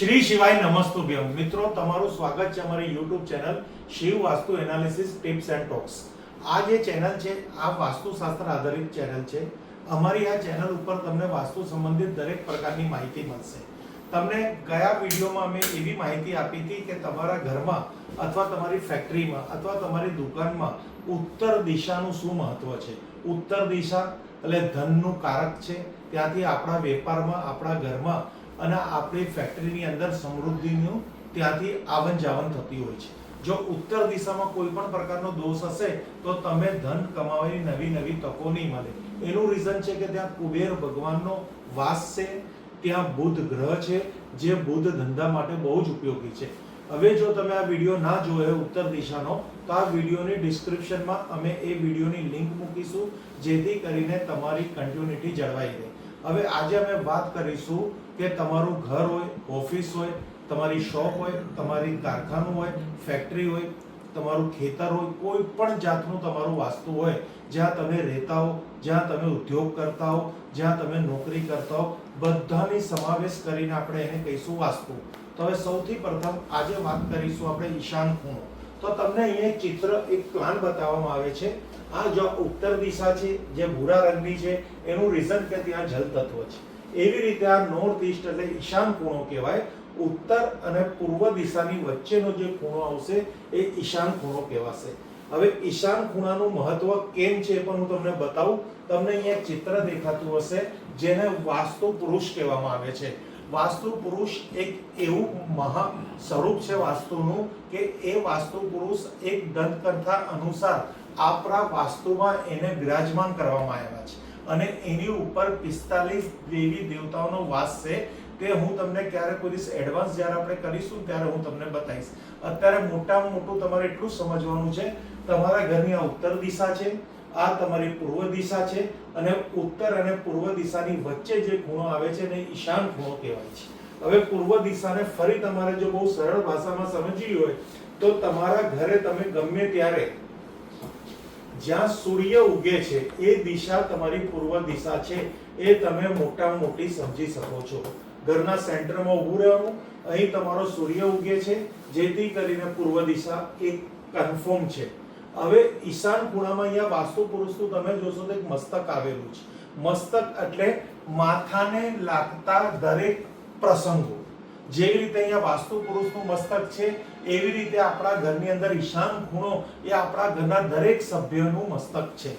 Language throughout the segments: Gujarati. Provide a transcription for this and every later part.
શ્રી શિવાય નમસ્તુભ્યમ. મિત્રો, તમારું સ્વાગત છે અમારી YouTube channel Shiv Vastu analysis tips and talks. આ જે ચેનલ છે, આ વાસ્તુશાસ્ત્ર આધારિત ચેનલ છે. અમારી આ ચેનલ ઉપર તમને વાસ્તુ સંબંધિત દરેક પ્રકારની માહિતી મળશે. તમને ગયા વિડીયોમાં અમે એવી માહિતી આપી હતી કે તમારા ઘરમાં અથવા તમારી ફેક્ટરીમાં અથવા તમારી દુકાનમાં ઉત્તર દિશાનું શું મહત્વ છે? ઉત્તર દિશા એટલે ધનનું કારક છે. ત્યાંથી આપણા વેપારમાં, આપણા ઘરમાં અને આપણી ફેક્ટરીની અંદર સમૃદ્ધિનું ત્યાંથી આવન જાવન થતી હોય છે. જો ઉત્તર દિશામાં કોઈ પણ પ્રકારનો દોષ હશે, તો તમે ધન કમાવાની નવી નવી તકો નહીં મળે. એનું રીઝન છે કે ત્યાં કુબેર ભગવાનનો વાસ છે, ત્યાં બુધ ગ્રહ છે, જે બુધ ધંધા માટે બહુ જ ઉપયોગી છે. હવે જો તમે આ વીડિયો ના જોયો ઉત્તર દિશાનો, તો આ વિડીયોની ડિસ્ક્રિપ્શનમાં અમે એ વિડીયોની લિંક મૂકીશું, જેથી કરીને તમારી કન્ટિન્યુટી જળવાઈ રહે. હવે આજે અમે વાત કરીશું કે તમારું ઘર હોય, ઓફિસ હોય, તમારી શોપ હોય, તમારી કારખાનું હોય, ફેક્ટરી હોય, તમારું ખેતર હોય, કોઈ પણ જાતનું તમારું વાસ્તુ હોય, જ્યાં તમે રહેતા હો, જ્યાં તમે ઉદ્યોગ કરતા હો, જ્યાં તમે નોકરી કરતા હો, બધાની સમાવેશ કરીને આપણે એને કહીશું વાસ્તુ. તો હવે સૌથી પ્રથમ આજે વાત કરીશું આપણે ઈશાન ખૂણો. તો તમને અહીંયા એક ચિત્ર એક પ્લાન બતાવવામાં આવે છે. આ જો ઉત્તર દિશા છે, જે ભૂરા રંગની છે, એનું રીઝન કે ત્યાં જલ તત્વ છે. એવી રીતે આ નોર્થ ઈસ્ટ એટલે ઈશાન ખૂણો કહેવાય. ઉત્તર અને પૂર્વ દિશાની વચ્ચેનો જે ખૂણો આવશે એ ઈશાન ખૂણો કહેવાશે. હવે ઈશાન ખૂણાનું મહત્વ કેમ છે પણ હું તમને બતાવું. તમને અહીંયા ચિત્ર દેખાતું હશે, જેને વાસ્તુ પુરુષ કહેવામાં આવે છે. વાસ્તુ પુરુષ એક એવું મહા સ્વરૂપ છે વાસ્તુનું કે એ વાસ્તુ પુરુષ એક દંતકથા અનુસાર આપણા વાસ્તુમાં એને બિરાજમાન કરવામાં આવ્યા છે. અને એની ઉપર પિસ્તાલીસ દેવી દેવતાઓનો વાસ છે, તે હું તમને ક્યારે કોઈ એડવાન્સ જ્યારે આપણે કરીશું ત્યારે હું તમને બતાવીશ. અત્યારે મોટામાં મોટું તમારે એટલું સમજવાનું છે, તમારા ઘરની આ ઉત્તર દિશા છે, આ તમારી પૂર્વ દિશા છે, અને ઉત્તર અને પૂર્વ દિશાની વચ્ચે જે ખૂણો આવે છે એને ઈશાન ખૂણો કહેવાય છે. હવે પૂર્વ દિશાને ફરી તમારે જો બહુ સરળ ભાષામાં સમજવી હોય, તો તમારા ઘરે તમે ગમે ત્યારે જ્યાં સૂર્ય ઉગે છે, એ દિશા તમારી પૂર્વ દિશા છે, એ તમે મોટામાં મોટી સમજી શકો છો. ઘરના સેન્ટરમાં ઊભું રહેવાનું, અહીં તમારો સૂર્ય ઉગે છે, જેથી કરીને પૂર્વ દિશા એક કન્ફર્મ છે. હવે ઈશાન ખૂણામાં અહીંયા વાસ્તુ પુરુષનું તમે જોશો તો એક મસ્તક આવેલું છે. મસ્તક એટલે માથાને લાગતા દરેક પ્રસંગો. જેવી રીતે અહીંયા વાસ્તુ પુરુષનું મસ્તક છે, એવી રીતે આપણા ઘરની અંદર ઈશાન ખૂણો એ આપણા ઘરના દરેક સભ્યનું મસ્તક છે.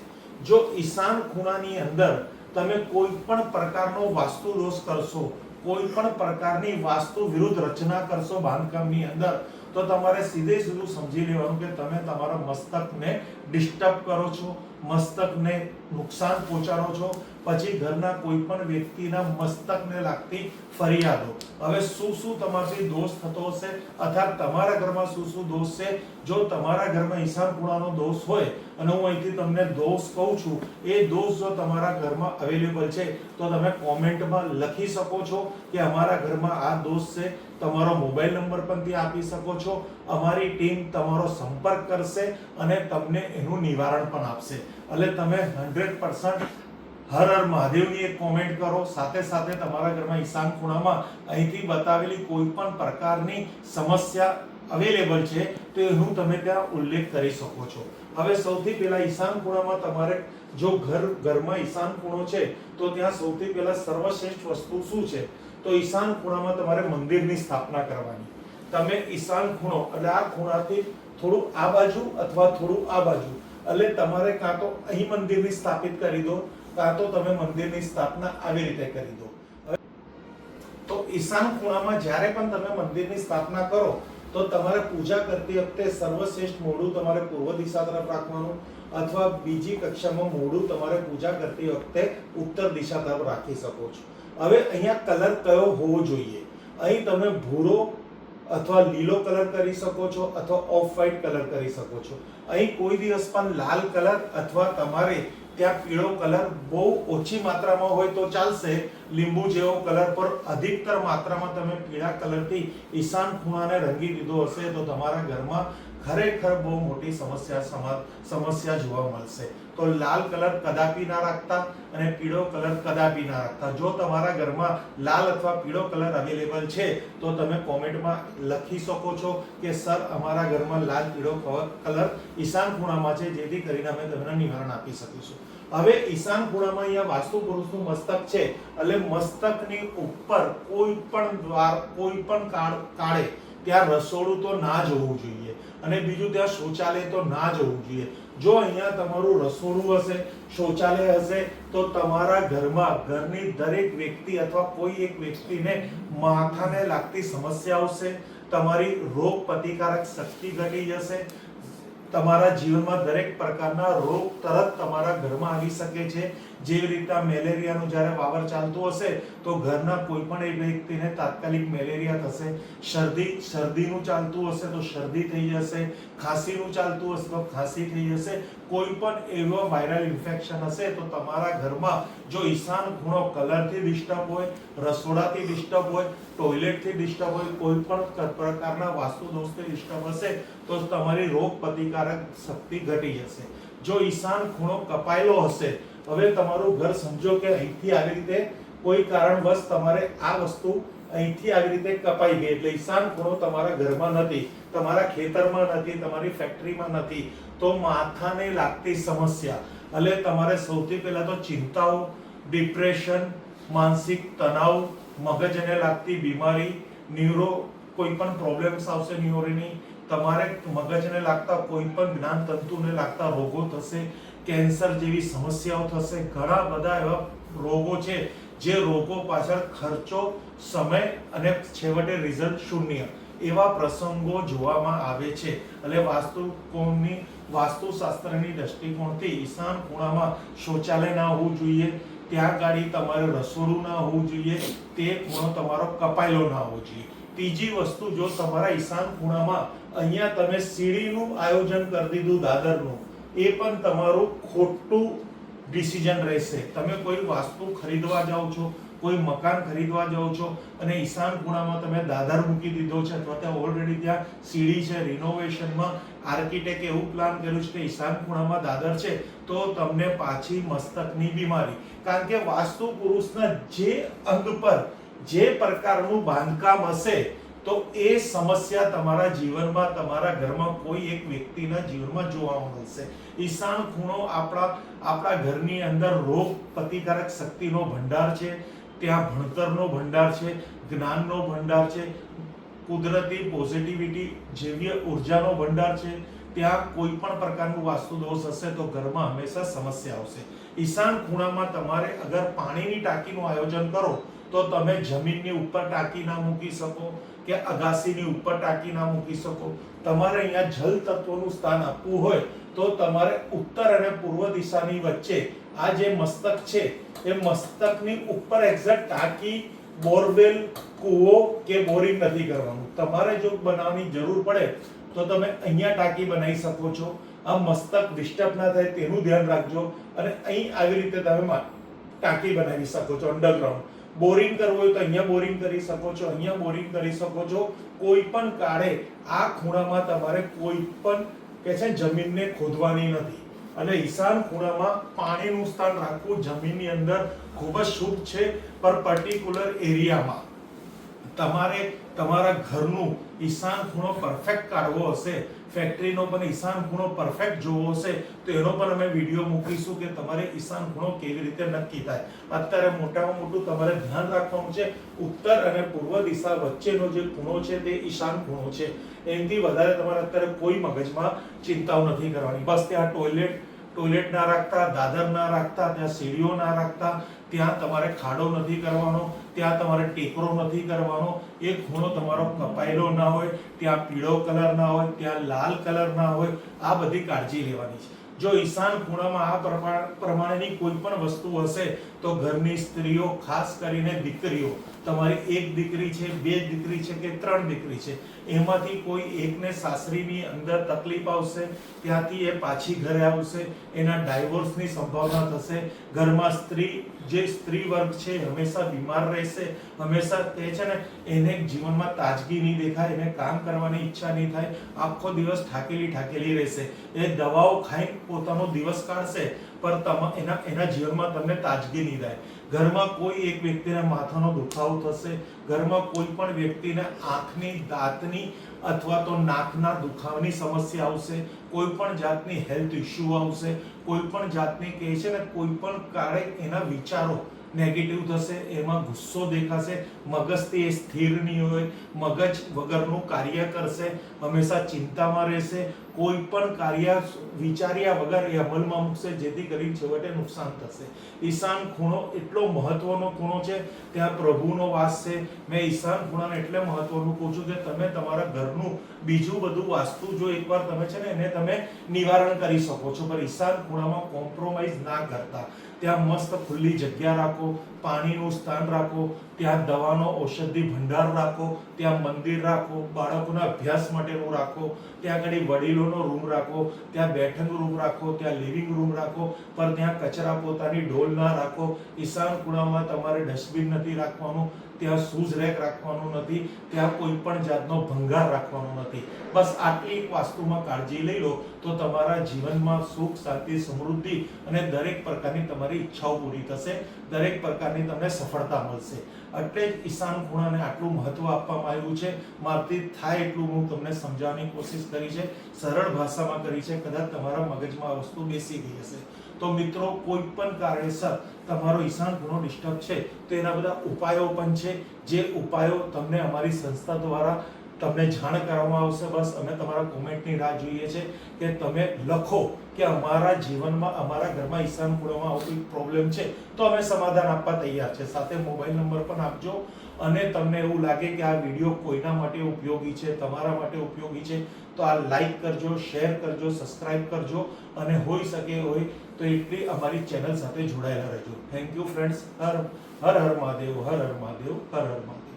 જો ઈશાન ખૂણાની અંદર તમે કોઈ પણ પ્રકારનો વાસ્તુ દોષ કરશો, કોઈ પણ પ્રકારની વાસ્તુ વિરુદ્ધ રચના કરશો બાંધકામની અંદર, તો તમારે સીધે સીધું સમજી લેવાનું કે તમે તમારા મસ્તકને ડિસ્ટર્બ કરો છો, મસ્તકને નુકસાન પહોંચાડો છો, પછી ઘરના કોઈ પણ વ્યક્તિના મસ્તકને લાગતી ફરિયાદો. હવે શું શું તમારાથી દોષ થતો હશે? અથવા તમારા ઘરમાં શું શું દોષ છે? જો તમારા ઘરમાં ઈશાન ખૂણાનો દોષ હોય, અને હું અહીંથી તમને દોષ કહું છું, એ દોષ જો તમારા ઘરમાં અવેલેબલ છે, તો તમે કોમેન્ટમાં લખી શકો છો કે અમારા ઘરમાં આ દોષ છે. તમારો મોબાઈલ નંબર પણ ત્યાં આપી શકો છો. અમારી ટીમ તમારો સંપર્ક કરશે અને તમને એનું નિવારણ પણ આપશે. એટલે તમે હંડ્રેડ પર્સન્ટ હર હર મહાદેવની એક કોમેન્ટ કરો. સાથે સાથે તમારા ઘરમાં ઈશાન ખૂણામાં અહીંથી બતાવેલી કોઈ પણ પ્રકારની સમસ્યા અવેલેબલ છે, તો એનું તમે ત્યાં ઉલ્લેખ કરી શકો છો. હવે સૌથી પહેલા ઈશાન ખૂણામાં તમારે જો ઘર, ઘરમાં ઈશાન ખૂણો છે, તો ત્યાં સૌથી પહેલા સર્વશ્રેષ્ઠ વસ્તુ શું છે? તો ઈશાન ખૂણામાં તમારે મંદિરની સ્થાપના કરવાની. તમે ઈશાન ખૂણો, એટલે આ ખૂણાથી થોડું આ બાજુ અથવા થોડું આ બાજુ એટલે તમારે કાં તો અહીં મંદિરની સ્થાપિત કરી દો, કાં તો તમે મંદિરની સ્થાપના આવી રીતે કરી દો. તો ઈશાન ખૂણામાં જ્યારે પણ તમે મંદિરની સ્થાપના કરો, તો તમારે પૂજા કરતી વખતે સર્વશ્રેષ્ઠ મોઢું તમારે પૂર્વ દિશા તરફ રાખવાનું અથવા બીજી કક્ષામાં મોઢું તમારે પૂજા કરતી વખતે ઉત્તર દિશા તરફ રાખી શકો છો. હવે અહીંયા કલર કયો હોવો જોઈએ? અહીં તમે ભૂરો અથવા લીલો કલર કરી શકો છો અથવા ઓફ વ્હાઇટ કલર કરી શકો છો. અહીં કોઈ દિવસ પણ લાલ કલર અથવા તમારે ત્યાં પીળો કલર બહુ ઓછી માત્રામાં હોય તો ચાલશે. લીંબુ જેવો કલર પર અધિકતર માત્રામાં તમે પીળા કલરથી ઈશાન ખૂણાને રંગી દીધો હશે તો તમારા ઘરમાં ખરેખર બહુ મોટી સમસ્યા સમા- સમસ્યા જોવા મળશે. તો લાલ કલર કદાપી ના રાખતા અને પીળો કલર કદાપી ના રાખતા. જો તમારા ઘરમાં લાલ અથવા પીળો કલર અવેલેબલ છે, તો તમે કોમેન્ટમાં લખી શકો છો કે, સર, અમારા ઘરમાં લાલ, પીળો કલર ઈશાન ખૂણામાં છે, જેથી કરીને અમે તમને નિવારણ આપી શકીશું. હવે ઈશાન ખૂણામાં અહીંયા વાસ્તુ પુરુષનું મસ્તક છે. એટલે મસ્તકની ઉપર કોઈ પણ દ્વાર, કોઈ પણ કાળ- કાળે ત્યાં રસોડું તો ના જ હોવું જોઈએ અને બીજું ત્યાં શૌચાલય તો ના જ હોવું જોઈએ. જો અહીંયા તમારું રસોડું હશે, શૌચાલય હશે, તો તમારા ઘરમાં, ઘરની દરેક વ્યક્તિ અથવા કોઈ એક વ્યક્તિને માથાને લાગતી સમસ્યા આવશે, તમારી રોગ પ્રતિકારક શક્તિ ઘટી જશે તમારા જીવનમાં દરેક પ્રકારના રોગ તરત તમારા ઘરમાં આવી શકે છે. જેવી રીતે મેલેરિયાનું જ્યારે વાવર ચાલતું હશે, તો ઘરના કોઈ પણ એક વ્યક્તિને તાત્કાલિક મેલેરિયા થશે. શરદી, શરદીનું ચાલતું હશે તો શરદી થઈ જશે. ખાંસીનું ચાલતું હશે તો ખાંસી થઈ જશે. કોઈ પણ એવો વાયરલ ઇન્ફેક્શન હશે તો તમારા ઘરમાં જો ઈશાન ખૂણો કલરથી ડિસ્ટર્બ હોય, રસોડાથી ડિસ્ટર્બ હોય ટોયલેટથી ડિસ્ટર્બ હોય કોઈ પણ પ્રકારના વાસ્તુ દોષથી ડિસ્ટર્બ હશે, તો તમારી રોગ પ્રતિકારક શક્તિ ઘટી જશે. જો ઈશાન ખૂણો કપાયેલો હશે, હવે તમારું ઘર સમજો કે અહીંથી આવી રીતે કોઈ કારણવશ તમારે આ વસ્તુ અહીંથી આવી રીતે કપાઈ ગઈ. એટલે ઈશાન ખૂણો તમારા ઘરમાં નથી, તમારા ખેતરમાં નથી, તમારી ફેક્ટરીમાં નથી. તો માથાને લાગતી સમસ્યા. એટલે તમારે સૌથી પહેલા તો ચિંતાઓ, ડિપ્રેશન, માનસિક તણાવ, મગજને લાગતી બીમારી, ન્યુરો, કોઈ પણ પ્રોબ્લેમ્સ આવશે ન્યુરોની, તમારે મગજને લાગતા કોઈ પણ જ્ઞાન તંતુને લાગતા રોગો થશે, કેન્સર જેવી સમસ્યાઓ થશે, ઘણા બધા એવા રોગો છે જે રોગો પાછળ ખર્ચો, સમય અને છેવટે રિઝલ્ટ શૂન્ય એવા પ્રસંગો જોવામાં આવે છે. એટલે વાસ્તુ કોણની વાસ્તુશાસ્ત્રની દૃષ્ટિકોણથી ઈશાન ખૂણામાં શૌચાલય ના હોવું જોઈએ, ત્યાં ગાડી તમારે રસોડું ના હોવું જોઈએ, તે ખૂણો તમારો કપાયેલો ના હોવો જોઈએ. ત્રીજી વસ્તુ, જો તમારા ઈશાન ખૂણામાં અહીંયા તમે સીડીનું આયોજન કરી દીધું, દાદરનું, એ પણ તમારું ખોટું ડિસિઝન રહેશે. તમે કોઈ વાસ્તુ ખરીદવા જાઓ છો, કોઈ મકાન ખરીદવા જાઓ છો, અને ઈશાન ખૂણામાં તમે દાદર મૂકી દીધો છે, અથવા ત્યાં ઓલરેડી ત્યાં સીડી છે રિનોવેશનમાં આર્કિટેક્ટ એવું પ્લાન કર્યું છે કે ઈશાન ખૂણામાં દાદર છે, તો તમને પાછી મસ્તકની બીમારી. કારણ કે વાસ્તુ પુરુષના જે અંગ પર જે પ્રકારનું બાંધકામ હશે તો એ સમસ્યા તમારા જીવનમાં, તમારા ઘરમાં કોઈ એક વ્યક્તિના જીવનમાં જોવા મળશે. ઈશાન ખૂણો આપણા આપણા ઘરની અંદર રોગ પ્રતિકારક શક્તિનો ભંડાર છે, ત્યાં ભણતરનો ભંડાર છે, જ્ઞાનનો ભંડાર છે, કુદરતી પોઝિટિવિટી જેવી ઉર્જાનો ભંડાર છે, ત્યાં કોઈ પણ પ્રકારનું વાસ્તુ દોષ હશે તો ઘરમાં હંમેશા સમસ્યા આવશે. ઈશાન ખૂણામાં તમારે અગર પાણીની ટાંકીનું આયોજન કરો તો તમે જમીનની ઉપર ટાંકી ના મૂકી શકો કે અગાસીની ઉપર ટાંકી ના મૂકી શકો. તમારે અહીંયા જલ તત્વનું સ્થાન આપવું હોય તો તમારે ઉત્તર અને પૂર્વ દિશાની વચ્ચે આ જે મસ્તક છે, એ મસ્તકની ઉપર એક્ઝેક્ટ ટાંકી, બોરવેલ, કૂવો કે બોરિંગ નથી કરવાનું. તમારે જો બનાવવાની જરૂર પડે તો તમે અહીંયા ટાંકી બનાવી શકો છો. આ મસ્તક ડિસ્ટર્બ ના થાય તેનું ધ્યાન રાખજો અને અહીં આવી રીતે તમે ટાંકી બનાવી શકો છો અંડરગ્રાઉન્ડ બોરિંગ કરવું હોય તો અહીંયા બોરિંગ કરી શકો છો, અહીંયા બોરિંગ કરી શકો છો. કોઈ પણ કાળે આ ખૂણામાં તમારે કોઈ પણ કે છે જમીનને ખોદવાની નથી. અને ઈશાન ખૂણામાં પાણીનું સ્થાન રાખવું જમીનની અંદર ખૂબ જ શુભ છે, પર પર્ટિક્યુલર એરિયામાં. તમારે તમારા ઘરનું ઈશાન ખૂણો પરફેક્ટ કાઢવો હશે ફેક્ટરીનો પણ ઈશાન ખૂણો પરફેક્ટ જોવો હશે, તો એનો પણ અમે વીડિયો મૂકીશું કે તમારે ઈશાન ખૂણો કેવી રીતે નક્કી થાય. અત્યારે મોટામાં મોટું તમારે ધ્યાન રાખવાનું છે, ઉત્તર અને પૂર્વ દિશા વચ્ચેનો જે ખૂણો છે તે ઈશાન ખૂણો છે. એનાથી વધારે તમારે અત્યારે કોઈ મગજમાં ચિંતાઓ નથી કરવાની. બસ ત્યાં ટોયલેટ ટોયલેટ ના રાખતા, દાદર ના રાખતા, ત્યાં સીડીઓ ના રાખતા, ત્યાં તમારે ખાડો નથી કરવાનો. ત્યાં તમારે ટેકરો નથી કરવાનો. એ ખૂણો તમારો કપાયેલો ના હોય, ત્યાં પીળો કલર ના હોય, ત્યાં લાલ કલર ના હોય, આ બધી કાળજી લેવાની છે. જો ઈશાન ખૂણામાં આ પ્રમા- પ્રમાણેની કોઈ પણ વસ્તુ હશે, તો ઘરની સ્ત્રીઓ, ખાસ કરીને દીકરીઓ, તમારી એક દીકરી છે, બે દીકરી છે કે ત્રણ દીકરી છે એમાંથી કોઈ એકને સાસરીની અંદર તકલીફ આવશે, ત્યાંથી એ પાછી ઘરે આવશે, એના ડાયવોર્સની સંભાવના થશે. ઘરમાં સ્ત્રી, જે સ્ત્રી વર્ગ છે, હંમેશા બીમાર રહેશે, હંમેશા તે છે ને, એને જીવનમાં તાજગી નહીં દેખાય, એને કામ કરવાની ઈચ્છા નહીં થાય, આખો દિવસ થાકેલી થાકેલી રહેશે. એ દવાઓ ખાઈ પોતાનો દિવસ કાઢશે તમા, એના એના જીવનમાં તમને તાજગી નહીં થાય. ઘરમાં કોઈ એક વ્યક્તિને માથાનો દુખાવો થશે, ઘરમાં કોઈ પણ વ્યક્તિને આંખની દાંતની અથવા તો નાકના દુખાવાની સમસ્યા આવશે, કોઈ પણ જાતની હેલ્થ ઇશ્યુ આવશે, કોઈ પણ જાતની કહે છે ને, કોઈ પણ કારણે એના વિચારો નેગેટિવ થશે, એમાં ગુસ્સો દેખાશે, મગજથી એ સ્થિર નહીં હોય, મગજ વગરનું કાર્ય કરશે, હંમેશા ચિંતામાં રહેશે, કોઈ પણ કાર્ય વિચાર્યા વગર એ અમલમાં મૂકશે, જેથી કરી છેવટે નુકસાન થશે. ઈશાન ખૂણો એટલો મહત્વનો ખૂણો છે, ત્યાં પ્રભુનો વાસ છે. મેં ઈશાન ખૂણાને એટલે મહત્વનું કહું છું કે તમે તમારા ઘરનું બીજું બધું વાસ્તુ જો એકવાર તમે છે ને એને તમે નિવારણ કરી શકો છો. પણ ઈશાન ખૂણામાં કોમ્પ્રોમાઇઝ ના કરતા. ત્યાં મસ્ત ખુલ્લી જગ્યા રાખો. પાણીનું સ્થાન રાખો, ત્યાં દવાનો ઔષધિ ભંડાર રાખો, ત્યાં મંદિર રાખો, બાળકોના અભ્યાસ માટેનું રાખો, ત્યાં આગળ વડીલોનો રૂમ રાખો, ત્યાં બેઠક રૂમ રાખો, ત્યાં લિવિંગ રૂમ રાખો, પર ત્યાં કચરા પોતાની ઢોલ ના રાખો, ઈશાન ખૂણામાં તમારે ડસ્ટબિન નથી રાખવાનું, ત્યાં શૂઝ રેક રાખવાનું નથી, ત્યાં કોઈ પણ જાતનો ભંગાર રાખવાનો નથી. બસ આટલી એક વાસ્તુમાં કાળજી લઈ લો, તો તમારા જીવનમાં સુખ, શાંતિ, સમૃદ્ધિ અને દરેક પ્રકારની તમારી ઈચ્છાઓ પૂરી થશે. દરેક પ્રકારની તમને સફળતા મળશે. એટલે જ ઈશાન ખૂણાને આટલું મહત્વ આપવામાં આવ્યું છે. મારથી થાય એટલું હું તમને સમજાવવાની કોશિશ કરી છે. સરળ ભાષામાં કરી છે. કદાચ તમારા મગજમાં વસ્તુ બેસી ગઈ હશે. તો મિત્રો, કોઈ પણ કારણેસર તમારો ઈશાન ખૂણો ડિસ્ટર્બ છે, તો એના બધા ઉપાયો પણ છે. જે ઉપાયો તમને અમારી સંસ્થા દ્વારા તમને જાણ કરવામાં આવશે. બસ અમે તમારા કોમેન્ટની રાહ જોઈએ છે કે તમે લખો કે અમારા જીવનમાં, અમારા ઘરમાં ઈશાન ખૂણામાં આવો કોઈ પ્રોબ્લેમ છે? તો અમે સમાધાન આપવા તૈયાર છે. સાથે મોબાઈલ નંબર પણ આપજો અને તમને એવું લાગે કે આ વીડિયો કોઈના માટે ઉપયોગી છે, તમારા માટે ઉપયોગી છે, તો આ લાઈક કરજો શેર કરજો સબસ્ક્રાઈબ કરજો અને હોઈ શકે હોય તો એટલી અમારી ચેનલ સાથે જોડાયેલા રહેજો. થેન્ક યુ ફ્રેન્ડ્સ હર હર હર મહાદેવ, હર હર મહાદેવ, હર હર મહાદેવ.